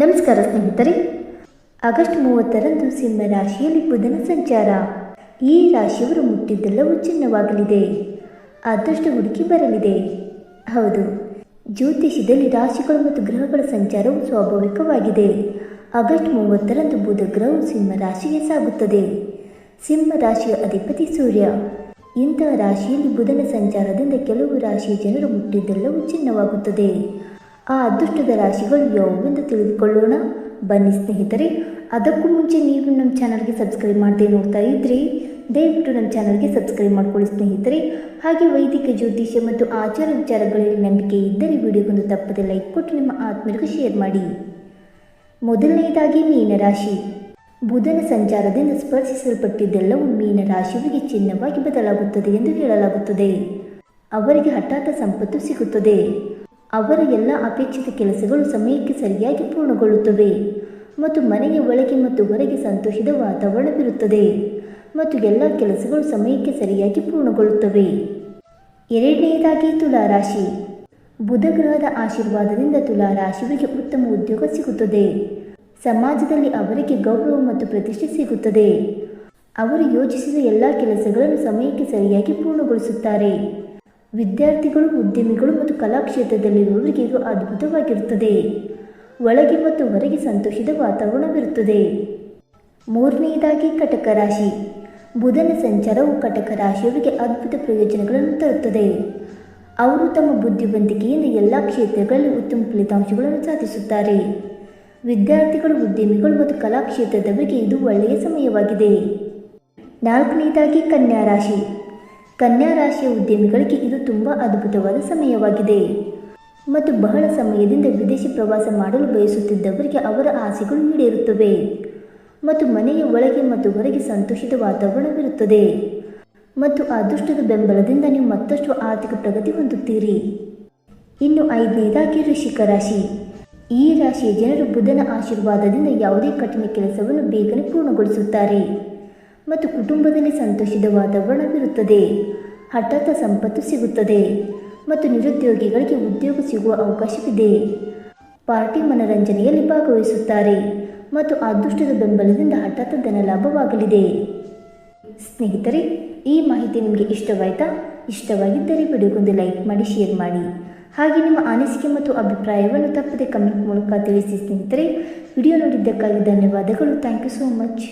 ನಮಸ್ಕಾರ ಸ್ನೇಹಿತರೆ. ಆಗಸ್ಟ್ ಮೂವತ್ತರಂದು ಸಿಂಹ ರಾಶಿಯಲ್ಲಿ ಬುಧನ ಸಂಚಾರ. ಈ ರಾಶಿಯವರು ಮುಟ್ಟಿದ್ದೆಲ್ಲವೂ ಚಿನ್ನವಾಗಲಿದೆ. ಆದಷ್ಟು ಹುಡುಕಿ ಬರಲಿದೆ. ಹೌದು, ಜ್ಯೋತಿಷ್ಯದಲ್ಲಿ ರಾಶಿಗಳು ಮತ್ತು ಗ್ರಹಗಳ ಸಂಚಾರವು ಸ್ವಾಭಾವಿಕವಾಗಿದೆ. ಆಗಸ್ಟ್ ಮೂವತ್ತರಂದು ಬುಧ ಗ್ರಹವು ಸಿಂಹ ರಾಶಿಗೆ ಸಾಗುತ್ತದೆ. ಸಿಂಹ ರಾಶಿಯ ಅಧಿಪತಿ ಸೂರ್ಯ. ಇಂತಹ ರಾಶಿಯಲ್ಲಿ ಬುಧನ ಸಂಚಾರದಿಂದ ಕೆಲವು ರಾಶಿಯ ಜನರು ಮುಟ್ಟಿದ್ದೆಲ್ಲವೂ ಚಿನ್ನವಾಗುತ್ತದೆ. ಆ ಅದೃಷ್ಟದ ರಾಶಿಗಳು ಯಾವುವೆಂದು ತಿಳಿದುಕೊಳ್ಳೋಣ? ಬನ್ನಿ ಸ್ನೇಹಿತರೆ, ಅದಕ್ಕೂ ಮುಂಚೆ ನೀವು ನಮ್ಮ ಚಾನಲ್ಗೆ ಸಬ್ಸ್ಕ್ರೈಬ್ ಮಾಡದೆ ನೋಡ್ತಾ ಇದ್ರಿ, ದಯವಿಟ್ಟು ನಮ್ಮ ಚಾನಲ್ಗೆ ಸಬ್ಸ್ಕ್ರೈಬ್ ಮಾಡ್ಕೊಳ್ಳಿ ಸ್ನೇಹಿತರೆ. ಹಾಗೆ ವೈದಿಕ, ಜ್ಯೋತಿಷ್ಯ ಮತ್ತು ಆಚಾರ ವಿಚಾರಗಳಲ್ಲಿ ನಂಬಿಕೆ ಇದ್ದರೆ ವಿಡಿಯೋಗೊಂದು ತಪ್ಪದೆ ಲೈಕ್ ಕೊಟ್ಟು ನಿಮ್ಮ ಆತ್ಮೀಯರಿಗೆ ಶೇರ್ ಮಾಡಿ. ಮೊದಲನೆಯದಾಗಿ ಮೀನರಾಶಿ ಬುಧನ ಸಂಚಾರದಿಂದ ಸ್ಪರ್ಶಿಸಲ್ಪಟ್ಟಿದ್ದೆಲ್ಲವೂ ಮೀನ ರಾಶಿಯವರಿಗೆ ಚಿನ್ನವಾಗಿ ಬದಲಾಗುತ್ತದೆ ಎಂದು ಹೇಳಲಾಗುತ್ತದೆ. ಅವರಿಗೆ ಹಠಾತ್ ಸಂಪತ್ತು ಸಿಗುತ್ತದೆ. ಅವರ ಎಲ್ಲ ಅಪೇಕ್ಷಿತ ಕೆಲಸಗಳು ಸಮಯಕ್ಕೆ ಸರಿಯಾಗಿ ಪೂರ್ಣಗೊಳ್ಳುತ್ತವೆ. ಮತ್ತು ಮನೆಯ ಒಳಗೆ ಮತ್ತು ಹೊರಗೆ ಸಂತೋಷದ ವಾತಾವರಣವಿರುತ್ತದೆ ಮತ್ತು ಎಲ್ಲ ಕೆಲಸಗಳು ಸಮಯಕ್ಕೆ ಸರಿಯಾಗಿ ಪೂರ್ಣಗೊಳ್ಳುತ್ತವೆ. ಎರಡನೆಯದಾಗಿ ತುಲಾರಾಶಿ. ಬುಧ ಗ್ರಹದ ಆಶೀರ್ವಾದದಿಂದ ತುಲಾರಾಶಿಯವರಿಗೆ ಉತ್ತಮ ಉದ್ಯೋಗ ಸಿಗುತ್ತದೆ. ಸಮಾಜದಲ್ಲಿ ಅವರಿಗೆ ಗೌರವ ಮತ್ತು ಪ್ರತಿಷ್ಠೆ ಸಿಗುತ್ತದೆ. ಅವರು ಯೋಚಿಸಿದ ಎಲ್ಲ ಕೆಲಸಗಳನ್ನು ಸಮಯಕ್ಕೆ ಸರಿಯಾಗಿ ಪೂರ್ಣಗೊಳಿಸುತ್ತಾರೆ. ವಿದ್ಯಾರ್ಥಿಗಳು, ಉದ್ಯಮಿಗಳು ಮತ್ತು ಕಲಾಕ್ಷೇತ್ರದಲ್ಲಿರುವವರಿಗೆ ಇದು ಅದ್ಭುತವಾಗಿರುತ್ತದೆ. ಒಳಗೆ ಮತ್ತು ಹೊರಗೆ ಸಂತೋಷದ ವಾತಾವರಣವಿರುತ್ತದೆ. ಮೂರನೆಯದಾಗಿ ಕಟಕ ರಾಶಿ. ಬುಧನ ಸಂಚಾರವು ಕಟಕ ರಾಶಿಯವರಿಗೆ ಅದ್ಭುತ ಪ್ರಯೋಜನಗಳನ್ನು ತರುತ್ತದೆ. ಅವರು ತಮ್ಮ ಬುದ್ಧಿವಂತಿಕೆಯಿಂದ ಎಲ್ಲ ಕ್ಷೇತ್ರಗಳಲ್ಲಿ ಉತ್ತಮ ಫಲಿತಾಂಶಗಳನ್ನು ಸಾಧಿಸುತ್ತಾರೆ. ವಿದ್ಯಾರ್ಥಿಗಳು, ಉದ್ಯಮಿಗಳು ಮತ್ತು ಕಲಾಕ್ಷೇತ್ರದವರಿಗೆ ಇದು ಒಳ್ಳೆಯ ಸಮಯವಾಗಿದೆ. ನಾಲ್ಕನೆಯದಾಗಿ ಕನ್ಯಾ ರಾಶಿ. ಕನ್ಯಾ ರಾಶಿಯ ಉದ್ಯಮಿಗಳಿಗೆ ಇದು ತುಂಬ ಅದ್ಭುತವಾದ ಸಮಯವಾಗಿದೆ. ಮತ್ತು ಬಹಳ ಸಮಯದಿಂದ ವಿದೇಶಿ ಪ್ರವಾಸ ಮಾಡಲು ಬಯಸುತ್ತಿದ್ದವರಿಗೆ ಅವರ ಆಸೆಗಳು ಈಡೇರುತ್ತವೆ. ಮತ್ತು ಮನೆಯ ಒಳಗೆ ಮತ್ತು ಹೊರಗೆ ಸಂತೋಷದ ವಾತಾವರಣವಿರುತ್ತದೆ. ಮತ್ತು ಅದೃಷ್ಟದ ಬೆಂಬಲದಿಂದ ನೀವು ಮತ್ತಷ್ಟು ಆರ್ಥಿಕ ಪ್ರಗತಿ ಹೊಂದುತ್ತೀರಿ. ಇನ್ನು ಐದನೇದಾಗಿ ಋಷಿಕ ರಾಶಿ. ಈ ರಾಶಿಯ ಜನರು ಬುಧನ ಆಶೀರ್ವಾದದಿಂದ ಯಾವುದೇ ಕಠಿಣ ಕೆಲಸವನ್ನು ಬೇಗನೆ ಪೂರ್ಣಗೊಳಿಸುತ್ತಾರೆ. ಮತ್ತು ಕುಟುಂಬದಲ್ಲಿ ಸಂತೋಷದ ವಾತಾವರಣವಿರುತ್ತದೆ. ಹಠಾತ್ ಸಂಪತ್ತು ಸಿಗುತ್ತದೆ ಮತ್ತು ನಿರುದ್ಯೋಗಿಗಳಿಗೆ ಉದ್ಯೋಗ ಸಿಗುವ ಅವಕಾಶವಿದೆ. ಪಾರ್ಟಿ ಮನರಂಜನೆಯಲ್ಲಿ ಭಾಗವಹಿಸುತ್ತಾರೆ ಮತ್ತು ಅದೃಷ್ಟದ ಬೆಂಬಲದಿಂದ ಹಠಾತ್ ಧನಲಾಭವಾಗಲಿದೆ ಸ್ನೇಹಿತರೆ, ಈ ಮಾಹಿತಿ ನಿಮಗೆ ಇಷ್ಟವಾಯಿತಾ? ಇಷ್ಟವಾಗಿದ್ದರೆ ವಿಡಿಯೋಗೊಂದು ಲೈಕ್ ಮಾಡಿ, ಶೇರ್ ಮಾಡಿ. ಹಾಗೆ ನಿಮ್ಮ ಅನಿಸಿಕೆ ಮತ್ತು ಅಭಿಪ್ರಾಯವನ್ನು ತಪ್ಪದೆ ಕಮೆಂಟ್ ಮೂಲಕ ತಿಳಿಸಿ ಸ್ನೇಹಿತರೆ. ವಿಡಿಯೋ ನೋಡಿದ್ದಕ್ಕಾಗಿ ಧನ್ಯವಾದಗಳು. Thank you so much.